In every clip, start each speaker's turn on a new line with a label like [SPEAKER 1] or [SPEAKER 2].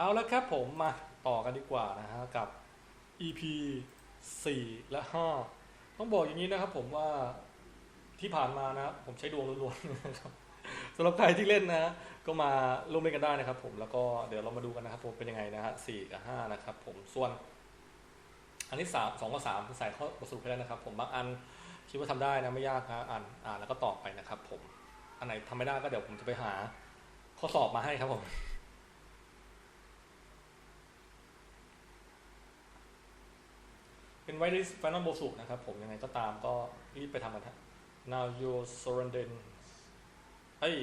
[SPEAKER 1] เอาละครับผมมาต่อกันดีกว่านะฮะกับ EP 4 และ 5 ต้องบอกอย่างนี้นะครับผมว่าที่ผ่านมานะผมใช้ดวงล้วนๆนะครับสำหรับใครที่เล่นนะ ก็มาร่วมเล่นกันได้นะครับ ผมแล้วก็เดี๋ยวเรามาดูกันนะครับผมเป็นยังไงนะฮะสี่กับห้านะครับ ผมส่วนอันที่สามสองกับสามใส่ข้อบทสรุปให้แล้วนะครับ ผมบางอันคิดว่าทำได้นะไม่ยากนะอ่านอ่านแล้วก็ตอบไปนะครับ ผมอันไหนทำไม่ได้ก็เดี๋ยวผมจะไปหาข้อสอบมาให้ครับผม เป็นไวริสฟนนอลโบสุนะครับผมยังไงก็ตามก็รีบไปทำกันฮะ now your surrender เอ้ย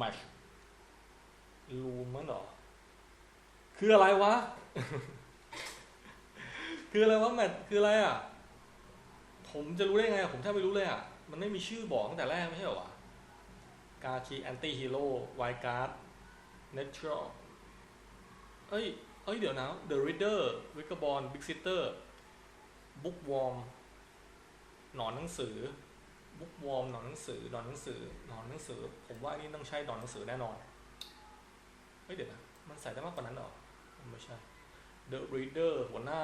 [SPEAKER 1] match รูมันเหรอ คืออะไรวะ คืออะไรวะแมทคืออะไรอะ ผมจะรู้ได้ไงอะผมแทบไม่รู้เลยอะ มันไม่มีชื่อบอกตั้งแต่แรกไม่ใช่เหรอวะกาคีแอนตี้ฮีโร่ไวการ์ดเนเชอรัลเอ้ย อ้ยเดี๋ยวนะ The Reader w i c k e r b o r n Big Sister Bookworm หนอนหนังสือ Bookworm หนอนหนังสือหนอนหนังสือหนอนหนังสือ ผมว่าอันนี้ต้องใช่หนอนหนังสือแน่นอนเฮ้ยเดี๋ยวนะ มันใส่ได้มากกว่านั้นหรอไม่ใช่ The Reader หัวหน้า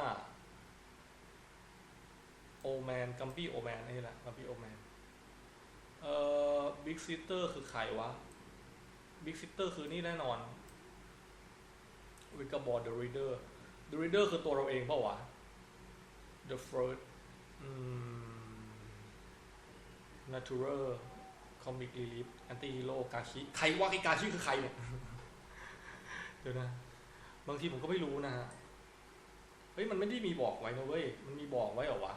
[SPEAKER 1] โอแมนกัมปี้โอแมนนี่แหละกัมปี้โอแมนเอ่อบิ๊กซิสเตอร์คือใครวะบิ๊กซิสเตอร์คือนี่แน่นอน วิกาบอร์เดอะรีเดอร์เดอะรีเดอร์คือตัวเราเองเปล่าวะ The First Natural Comic Relief Anti Hero กาชิใครว่าไอ้กาชิคือใครเนี่ยเดี๋ยวนะ บางทีผมก็ไม่รู้นะฮะเฮ้ยมันไม่ได้มีบอกไว้นะเว้ย มันมีบอกไว้เหรอวะ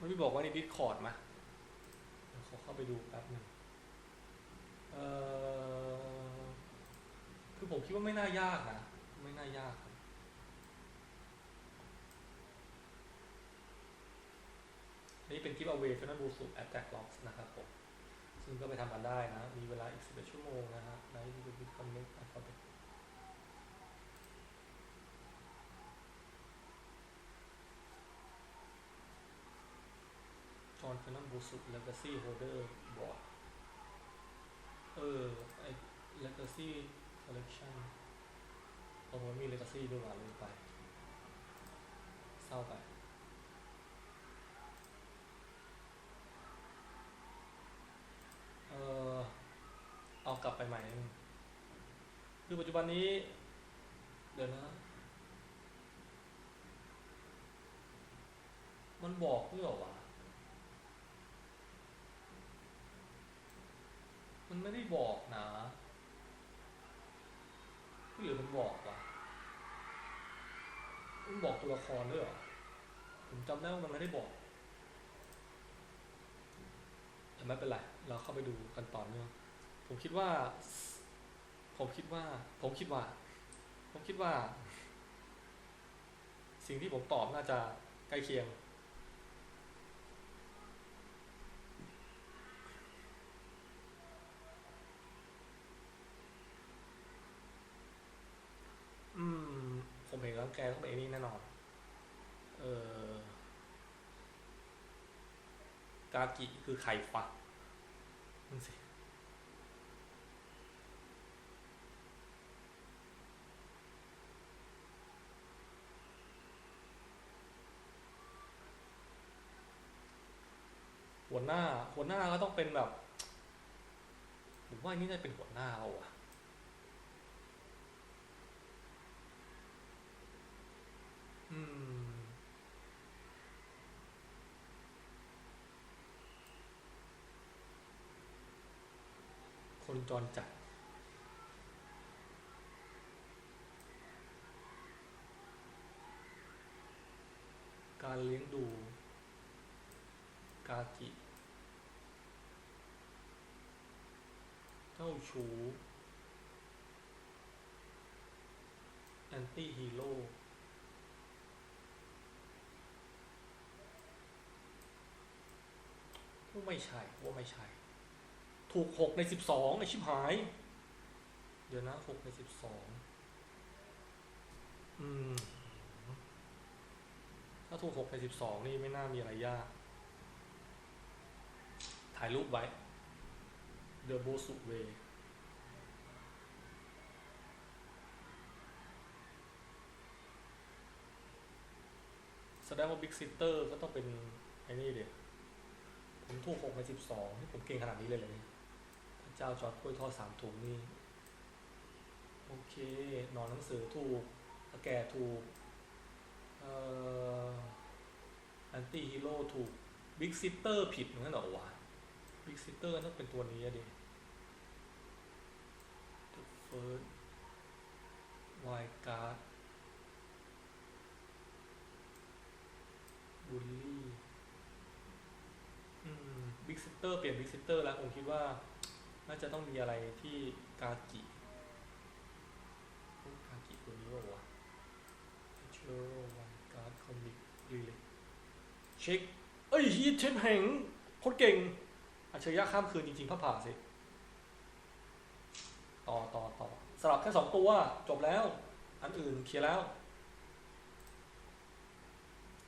[SPEAKER 1] มันมีบอกไว้ใน Discord มาเดี๋ยวขอเข้าไปดูแป๊บหนึงเอ่อคือผมคิดว่าไม่น่ายากนะ ไม่น่ายากครับนี่เป็นกิฟต์เอาเวฟนะบูสุแอตแทกล็อกนะครับผม ซึ่งก็ไปทำกันได้นะ มีเวลาอีก 11 ชั่วโมงนะฮะใที่ดิคอมเมนต์นะครับจอห์นเฟนันบูสุเลกาซี่โฮเดอร์บอร์ดเออไอเลกาซี่คอลเลคชั่น โหมี Legacy ด้วยว่ะลืมไปเศร้าไปเออเอากลับไปใหม่นึงคือปัจจุบันนี้ เดี๋ยวนะ มันบอกด้วยเหรอวะมันไม่ได้บอกนะหรือมันบอกวะ มันบอกตัวละครด้วยเหรอ ผมจำได้ว่ามันไม่ได้บอกแต่ไม่เป็นไร เราเข้าไปดูกันต่อเนื่อง ผมคิดว่า ผมคิดว่า ผมคิดว่า ผมคิดว่า สิ่งที่ผมตอบน่าจะใกล้เคียง อืม ผมเห็น แกต้องเป็นไอ้นี่แน่นอน เออกากิคือไข่ฟักนั่นสิหัวหน้าหัวหน้าก็ต้องเป็นแบบผมว่านนี่น่าจะเป็นหัวหน้าเราอะอืม คนจรจัด การเลี้ยงดู กากิเจ้าชู้แอนตี้ฮีโร่ ว่ไม่ใช่ว่าไม่ใช่ ถูกหกในสิบสองไอชิบหาย เดี๋ยวนะหกในสิบสองอืม ถ้าถูกหกในสิบสองนี่ไม่น่ามีอะไรยาก ถ่ายรูปไว้ The b o s u Way แสดงว่าบิ๊กซิสเตอร์ก็ต้องเป็นไอ้นี่เดียว ผมถูกหกในสิบสองที่ผมเก่งขนาดนี้เลยเลยเนี่ยพระเจ้าจอดกล้วยทอดสามถุงนี่โอเค นอนหนังสือถูกแก่ถูกเอ่อแอนตี้ฮีโร่ถูกบิ๊กซิสเตอร์ผิดเหมือนกันเหรอวะบิ๊กซิสเตอร์ต้องเป็นตัวนี้อะดิ The first wild card บูลลี่ ซิสเตอร์เปลี่ยนบิ๊กซิสเตอร์แล้วผมคิดว่า น่าจะต้องมีอะไรที่กากิกากิตัวนี้ว่าวะ Natural Wild Card Comic Relay เช็ค เอ้ยฮีทเชมแหงโคตรเก่งอัจฉริยะข้ามคืนจริงๆพระผ่าสิ ต่อต่อต่อสลับแค่สองตัวจบแล้ว อันอื่นเคลียร์แล้ว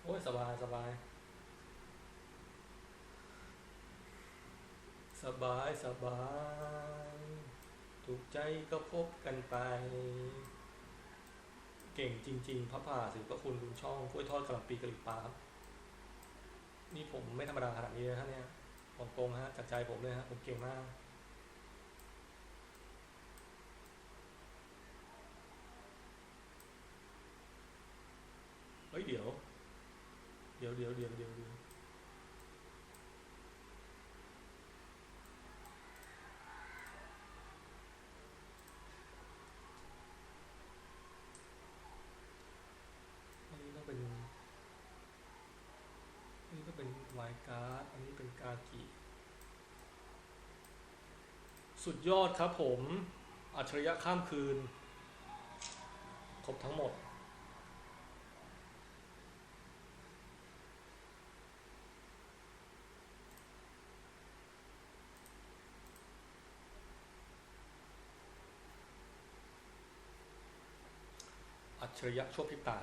[SPEAKER 1] โอ้ย สบายสบาย สบายสบาย ถูกใจก็พบกันไป เก่งจริง ๆพระผ่าสิพระคุณคุณช่องกล้วยทอดกะหล่ำปีกะหรี่ปั๊บครับนี่ผมไม่ธรรมดาขนาดนี้นะฮะเนี่ยบอกตรงฮะจากใจผมเลยฮะผมเก่งมากเฮ้ยเดี๋ยว เดี๋ยวเดี๋ยวเดี๋ยวเดี๋ยวเดี๋ยวอันนี้ต้องเป็นอันนี้ก็เป็นวายการ์ดอันนี้เป็นกากิ สุดยอดครับผมอัจฉริยะข้ามคืน ครบทั้งหมด อัจฉริยะชั่วพิตา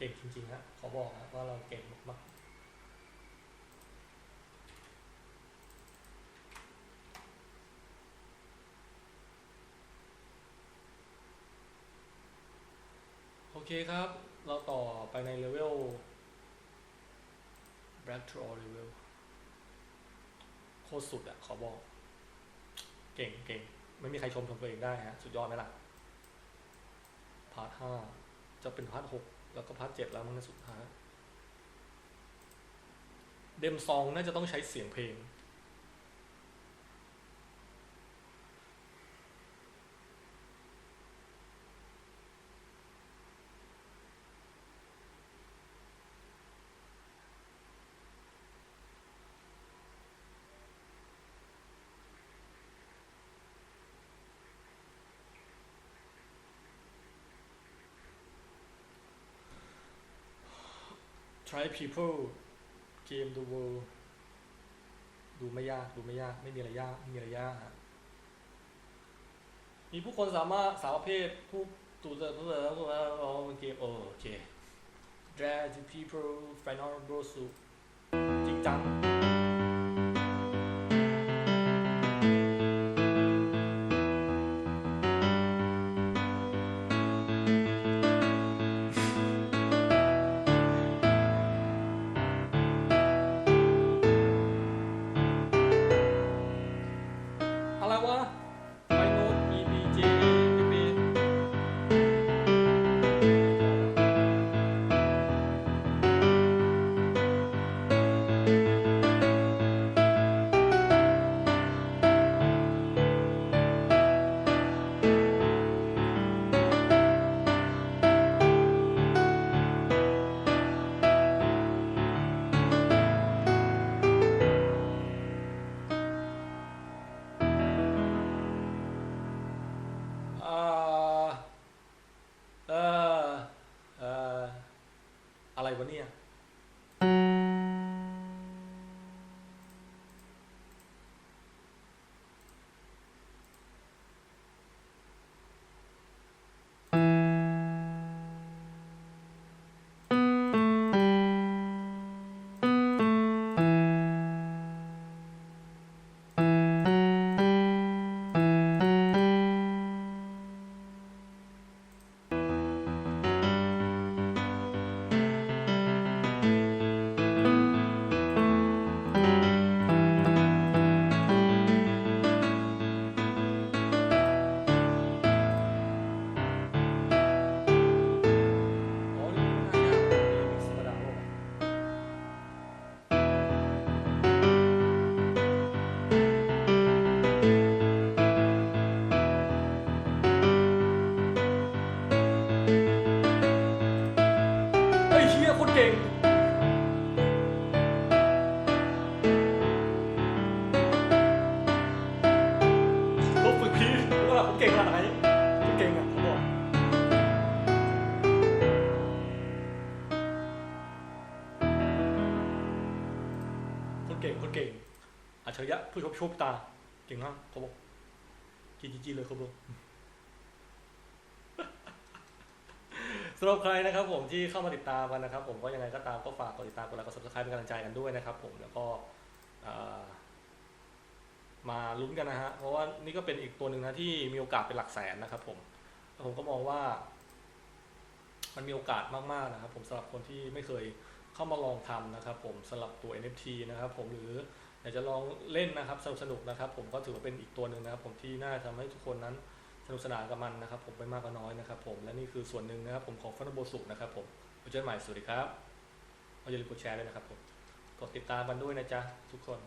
[SPEAKER 1] เก่งจริงๆฮะขอบอกนะว่าเราเก่งมากๆ โอเคครับ เราต่อไปในเลเวล Black Troll Level โคตรสุดอะขอบอก เก่งเก่งไม่มีใครชมชมตัวเองได้ฮะ สุดยอดไหมล่ะ พาร์ทห้าจะเป็นพาร์ทหก แล้วก็พาร์ทเจ็ดแล้วมันสุดท้ายเดมซองน่าจะต้องใช้เสียงเพลง try people game the world ดูไม่ยากดูไม่ยาก ไม่มีอะไรยากไม่มีอะไรยากมีผู้คนสามารถสาวประเภทผู้ตูเตอร์ผู้เตอร์ผู้เตอร์ผู้เกมโอเค drag people final boss จริงจัง อ เก่งขนาดไหนเก่งอะเขาบอกคนเก่งคนเก่งอัจฉริยะผู้ชบชบตา เก่งมากเขาบอกจีจีเลยเขาบอกสำหรับใครนะครับผมที่เข้ามาติดตามกันนะครับ ผมก็ยังไงก็ตามก็ฝากกดติดตามกดไลค์กดซับสไครป์เป็นกำลังใจกันด้วยนะครับ ผมแล้วก็ มาลุ้นกันนะฮะ เพราะว่านี่ก็เป็นอีกตัวหนึ่งนะที่มีโอกาสเป็นหลักแสนนะครับผม ผมก็มองว่า มันมีโอกาสมากๆนะครับ ผมสำหรับคนที่ไม่เคยเข้ามาลองทำนะครับ ผมสำหรับตัว NFT นะครับ ผมหรืออยากจะลองเล่นนะครับสนุกๆนะครับ ผมก็ถือว่าเป็นอีกตัวหนึ่งนะครับ ผมที่น่าจะทำให้ทุกคนนั้นสนุกสนานกับมันนะครับ ผมไม่มากก็น้อยนะครับ ผมและนี่คือส่วนหนึ่งนะครับ ผมของฟันโบสุนะครับ ผมไว้เจอกันใหม่สวัสดีครับเอาอย่าลืมกดแชร์ด้วยนะครับผมกดติดตามกันด้วยนะจ๊ะทุกคน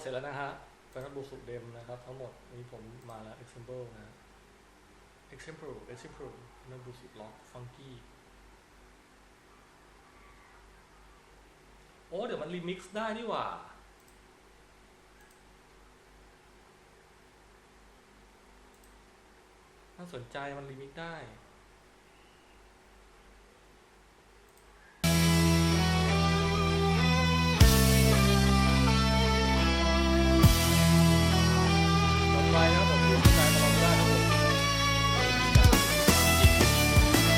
[SPEAKER 1] เสร็จแล้วนะฮะฟันโบสุเดมนะครับ ทั้งหมดนี้ผมมาแล้ว example นะ example example ฟันโบสุล็อกฟังกี้โอ้เดี๋ยวมันรีมิกซ์ได้นี่หว่าน่าสนใจมันรีมิกซ์ได้